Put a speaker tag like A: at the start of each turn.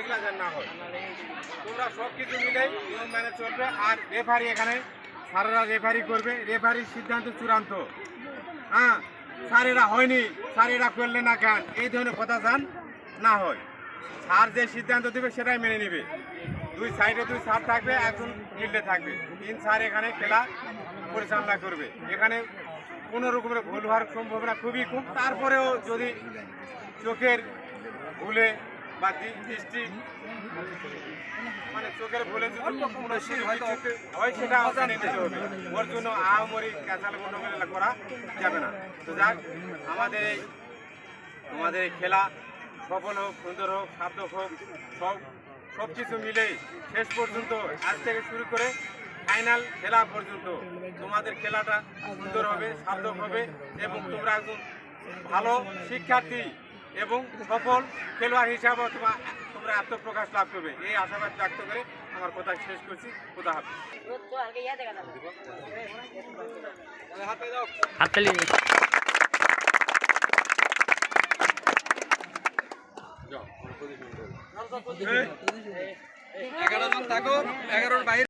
A: এগুলা যেন না হয়। তোমরা সব কিছু মিলেই নিয়ম মেনে চলবে আর রেফারি এখানে স্যারেরা রেফারি করবে। রেফারির সিদ্ধান্ত চূড়ান্ত। হ্যাঁ স্যার এরা হয়নি স্যার এরা করলে না কেন? এই ধরনের কথা যান না হয়। স্যার যে সিদ্ধান্ত দেবে সেটাই মেনে নেবে। দুই সাইডে দুই স্যার থাকবে, একজন ফিল্ডে থাকবে। তিন স্যার এখানে খেলা পরিচালনা করবে। এখানে কোনো রকমের ভুল হওয়ার সম্ভাবনা খুবই কম। তারপরেও যদি চোখের ভুলে বা দৃষ্টি মানে চোখের ভুলে হয় সেটা মেনে নিতে হবে। ওর জন্য আহামরি ক্যাচাল গন্ডগোল করা যাবে না। তো যাক, আমাদের এই আমাদের এই খেলা সফল হোক, সুন্দর হোক, সার্থক হোক, সব সব কিছু মিলেই শেষ পর্যন্ত, আজ থেকে শুরু করে ফাইনাল খেলা পর্যন্ত তোমাদের খেলাটা সুন্দর হবে, সার্থক হবে এবং তোমরা একজন ভালো শিক্ষার্থী এবং সফল খেলোয়াড় হিসাবে তোমার তোমরা আত্মপ্রকাশ লাভ করবে। এই আশাবাদ ব্যক্ত করে আমার কথা শেষ করছি। খোদা হাফিজ।
B: এগারো জন থাকো এগারোর বাইরে